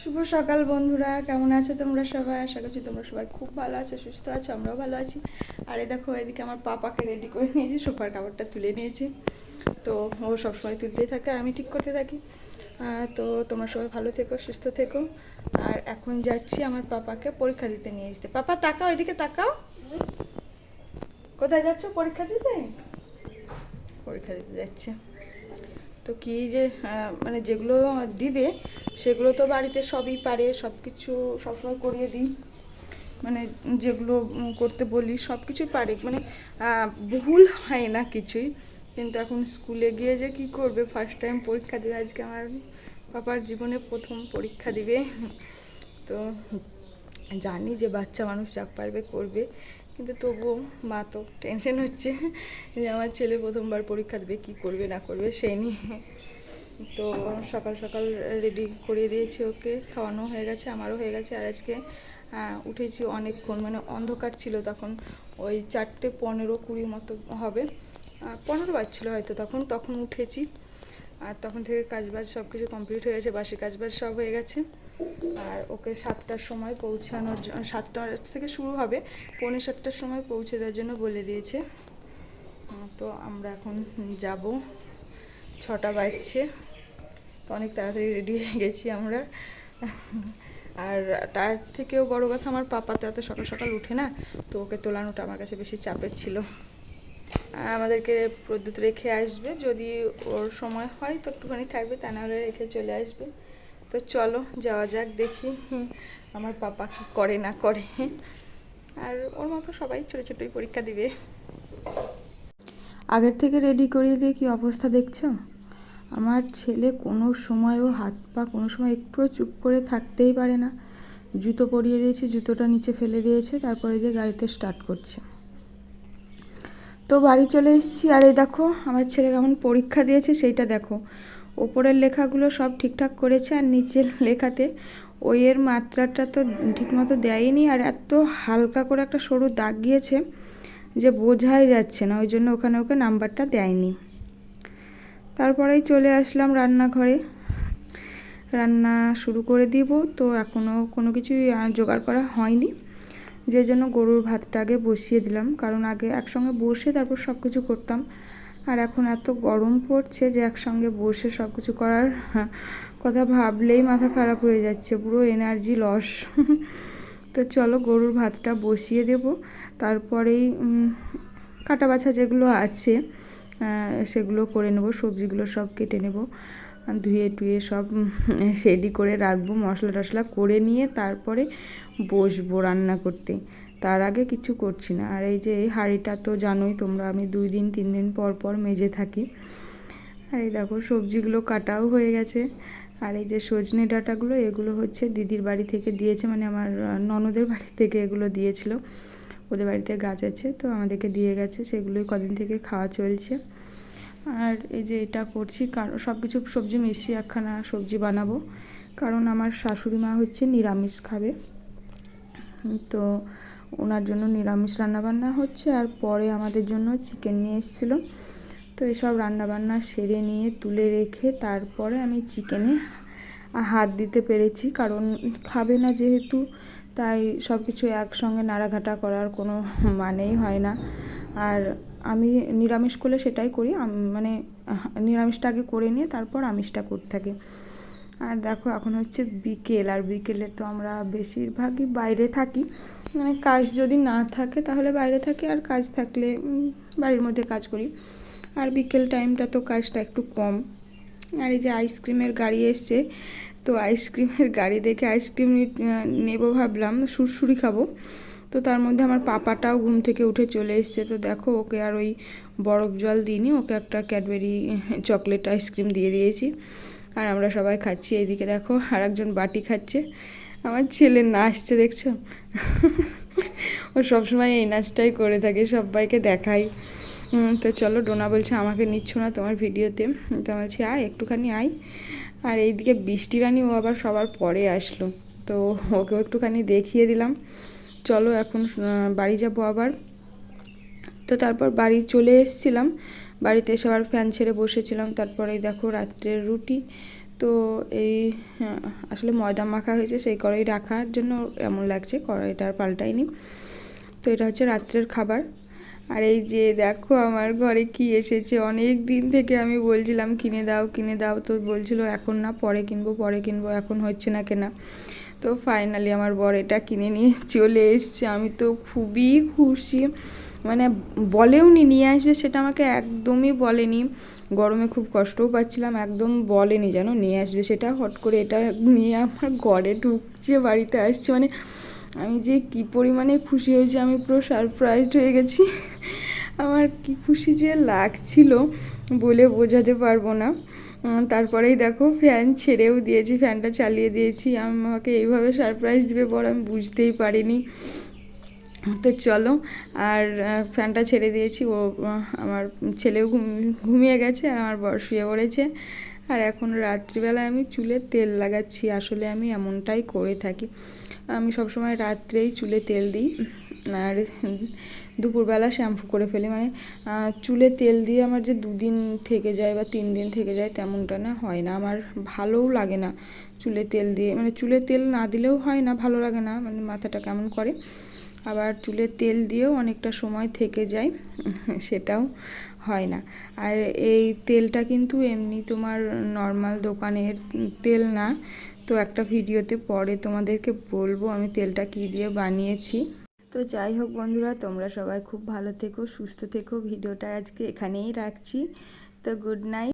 শুভ সকাল বন্ধুরা, কেমন আছো তোমরা সবাই? আশা করছি তোমরা সবাই খুব ভালো আছো, সুস্থ আছো, আমরাও ভালো আছি। আর এই দেখো, এদিকে আমার পাপাকে রেডি করে নিয়েছি, সোফার কাপড়টা তুলে নিয়েছি। তো ও সবসময় তুলতেই থাকে আর আমি ঠিক করতে থাকি। তো তোমরা সবাই ভালো থেকো, সুস্থ থেকো। আর এখন যাচ্ছি আমার পাপাকে পরীক্ষা দিতে নিয়ে আসতে। পাপা, তাকাও, এদিকে তাকাও। কোথায় যাচ্ছ? পরীক্ষা দিতে? পরীক্ষা দিতে যাচ্ছে। তো কি যে মানে যেগুলো দিবে, সেগুলো তো বাড়িতে সবই পারে সব কিছু সবসময় করিয়ে দিই। মানে যেগুলো করতে বলি সব কিছুই পারে। মানে ভুল হয় না কিছুই। কিন্তু এখন স্কুলে গিয়ে যে কি করবে ফার্স্ট টাইম পরীক্ষা দেবে। আজকে আমার পাপার জীবনে প্রথম পরীক্ষা দিবে। তো জানি যে বাচ্চা মানুষ যা পারবে করবে। কিন্তু তবুও মা তো টেনশন হচ্ছে যে আমার ছেলে প্রথমবার পরীক্ষা দেবে, কী করবে, না করবে সেই নিয়ে। তো সকাল সকাল রেডি করিয়ে দিয়েছি ওকে, খাওয়ানো হয়ে গেছে, আমারও হয়ে গেছে। আর আজকে উঠেছি অনেকক্ষণ মানে অন্ধকার ছিল তখন, ওই চারটে পনেরো কুড়ি মতো হবে। পনেরো বাজছিল হয়তো তখন তখন উঠেছি। আর তখন থেকে কাজবাজ সব কিছু কমপ্লিট হয়ে গেছে, বাসি কাজবাজ সব হয়ে গেছে। আর ওকে সাতটার সময় পৌঁছানোর জ- সাতটা থেকে শুরু হবে, পৌনে সাতটার সময় পৌঁছে দেওয়ার জন্য বলে দিয়েছে। তো আমরা এখন যাব, ছটা বাজছে, তো অনেক তাড়াতাড়ি রেডি হয়ে গেছি আমরা। আর তার থেকেও বড় কথা, আমার পাপা তো এত সকাল সকাল উঠে না, তো ওকে তোলানোটা আমার কাছে বেশি চাপের ছিল। আমাদেরকে প্রদ্যুৎ রেখে আসবে। যদি ওর সময় হয় তো একটুখানি থাকবে, তা নাহলে রেখে চলে আসবে। তো চলো, যাওয়া যাক, দেখি আমার পাপা কি করে না করে। আর ওর মতো সবাই ছোটো ছোটোই পরীক্ষা দিবে। আগের থেকে রেডি করিয়ে দিয়ে কি অবস্থা দেখছ? আমার ছেলে কোনো সময়ও হাত পা কোনো সময় একটুও চুপ করে থাকতেই পারে না। জুতো পরিয়ে দিয়েছি, জুতোটা নিচে ফেলে দিয়েছে, তারপরে যে গাড়িতে স্টার্ট করছে। তো বাড়ি চলে এসেছি, আর এই দেখো আমার ছেলে কেমন পরীক্ষা দিয়েছে, সেইটা দেখো। ওপরের লেখাগুলো সব ঠিকঠাক করেছে, আর নিচের লেখাতে ওইয়ের মাত্রাটা তো ঠিকমতো দেয়নি, আর এত হালকা করে একটা সরু দাগ গিয়েছে যে বোঝাই যাচ্ছে না, ওই জন্য ওখানে ওকে নাম্বারটা দেয়নি। তারপরেই চলে আসলাম রান্নাঘরে। রান্না শুরু করে দিব, তো এখনও কোনো কিছুই জোগাড় করা হয়নি। যে জন্য গরুর ভাতটা আগে বসিয়ে দিলাম। কারণ আগে একসঙ্গে বসে তারপর সব কিছু করতাম। আর এখন এত গরম পড়ছে যে একসঙ্গে বসে সব কিছু করার কথা ভাবলেই মাথা খারাপ হয়ে যাচ্ছে, পুরো এনার্জি লস তো চলো গরুর ভাতটা বসিয়ে দেব। তারপরেই কাটা বাছা যেগুলো আছে সেগুলো করে নেব, সবজিগুলো সব কেটে নেব। ধুয়ে টুয়ে সব রেডি করে রাখব, মশলা টশলা করে নিয়ে তারপরে বসবো রান্না করতে। তার আগে কিছু করছি না। আর এই যে এই হাঁড়িটা তো জানোই তোমরা, আমি দুই দিন, তিন দিন পর পর মেজে থাকি। আর এই দেখো, সবজিগুলো কাটাও হয়ে গেছে। আর এই যে সজনে ডাঁটাগুলো, এগুলো হচ্ছে দিদির বাড়ি থেকে দিয়েছে মানে আমার ননদের বাড়ি থেকে এগুলো দিয়েছিল। ওদের বাড়িতে গাছ আছে, তো আমাদেরকে দিয়ে গেছে। সেগুলোই কদিন থেকে খাওয়া চলছে। আর এই যে এটা করছি কারণ সব কিছু সবজি মিশিয়ে একখানা সবজি বানাবো। কারণ আমার শাশুড়ি মা হচ্ছে নিরামিষ খাবে। তো ওনার জন্য নিরামিষ রান্নাবান্না হচ্ছে আর পরে আমাদের জন্য চিকেন নিয়ে এসেছিল। তো এসব রান্নাবান্না সেরে নিয়ে, তুলে রেখে তারপরে আমি চিকেনে হাত দিতে পেরেছি। কারণ খাবে না যেহেতু, তাই সব কিছু একসঙ্গে নাড়াঘাটা করার কোনো মানেই হয় না। আর আমি নিরামিষ করলে সেটাই করি মানে নিরামিষটা আগে করে নিয়ে তারপর আমিষটা করতে থাকি। আর দেখো, এখন হচ্ছে বিকেল, আর বিকেলে তো আমরা বেশিরভাগই বাইরে থাকি। মানে কাজ যদি না থাকে তাহলে বাইরে থাকি, আর কাজ থাকলে বাড়ির মধ্যে কাজ করি। আর বিকেল টাইমটা তো কাজটা একটু কম। আর এই যে আইসক্রিমের গাড়ি এসছে, তো আইসক্রিমের গাড়ি দেখে আইসক্রিম নেব ভাবলাম সুরসুরি খাব। তো তার মধ্যে আমার পাপাটাও ঘুম থেকে উঠে চলে এসছে। তো দেখো, ওকে আর ওই বরফ জল দিইনি, ওকে একটা ক্যাডবেরি, চকলেট আইসক্রিম দিয়ে দিয়েছি। আর আমরা সবাই খাচ্ছি এইদিকে, দেখো আর একজন বাটি খাচ্ছে। আমার ছেলে নাচছে দেখছ? ও সবসময় এই নাচটাই করে থাকে, সবাইকে দেখাই। তো চলো, ডোনা বলছে, আমাকে নিচ্ছ না তোমার ভিডিওতে। তো আমি বলছি, আয়, একটুখানি আয়। আর এইদিকে বৃষ্টি রানী, ও আবার সবার পরে আসলো। তো ওকেও একটুখানি দেখিয়ে দিলাম। চলো এখন বাড়ি যাব আবার। তো তারপর বাড়ি চলে এসেছিলাম। বাড়িতে এসে আবার ফ্যান ছেড়ে বসেছিলাম। তারপরে দেখো রাত্রের রুটি। তো এই আসলে ময়দা মাখা হয়েছে, সেই কড়াই রাখার জন্য এমন লাগছে, কড়াইটা আর পাল্টাইনি তো এটা হচ্ছে রাত্রের খাবার। আর এই যে দেখো আমার ঘরে কি এসেছে। অনেক দিন থেকে আমি বলছিলাম, কিনে দাও কিনে দাও। তো বলছিল, এখন না, পরে কিনবো পরে কিনবো, এখন হচ্ছে না কেনা। তো ফাইনালি আমার বর এটা কিনে নিয়ে চলে এসছে। আমি তো খুবই খুশি। মানে বলেও নি, নিয়ে আসবে সেটা আমাকে একদমই বলেনি। গরমে খুব কষ্টও পাচ্ছিলাম, একদম বলেনি যেন নিয়ে আসবে সেটা। হট করে এটা নিয়ে আমার ঘরে ঢুকছে, বাড়িতে আসছে। মানে আমি যে কি পরিমাণে খুশি হয়েছি, আমি পুরো সারপ্রাইজড হয়ে গেছি। আমার কি খুশি যে লাগছিল বলে বোঝাতে পারব না। তারপরেই দেখো ফ্যান ছেড়েও দিয়েছি ফ্যানটা চালিয়ে দিয়েছি। আমাকে এইভাবে সারপ্রাইজ দিবে বড় আমি বুঝতেই পারিনি। তো চলো, আর ফ্যানটা ছেড়ে দিয়েছি। ও আমার ছেলেও ঘুম- ঘুমিয়ে গেছে, আর আমার বর শুয়ে পড়েছে। আর এখন রাত্রিবেলায় আমি চুলে তেল লাগাচ্ছি। আসলে আমি এমনটাই করে থাকি। আমি সবসময় রাত্রেই চুলে তেল দিই। আর দুপুরবেলা শ্যাম্পু করে ফেলি। মানে চুলে তেল দিয়ে আমার যে দুদিন থেকে যায় বা তিন দিন থেকে যায় তেমনটা না হয় না। আমার ভালোও লাগে না চুলে তেল দিয়ে। মানে চুলে তেল না দিলেও হয় না, ভালো লাগে না। মানে মাথাটা কেমন করে? আবার চুলে তেল দিয়েও অনেকটা সময় থেকে যায়, সেটাও হয় না। আর এই তেলটা কিন্তু এমনি তোমার নর্মাল দোকানের তেল না। তো একটা ভিডিওতে পরে তোমাদেরকে বলব আমি তেলটা কী দিয়ে বানিয়েছি। তো যাই হোক বন্ধুরা, তোমরা সবাই খুব ভালো থেকো, সুস্থ থেকো। ভিডিওটা আজকে এখানেই রাখছি। তো গুড নাইট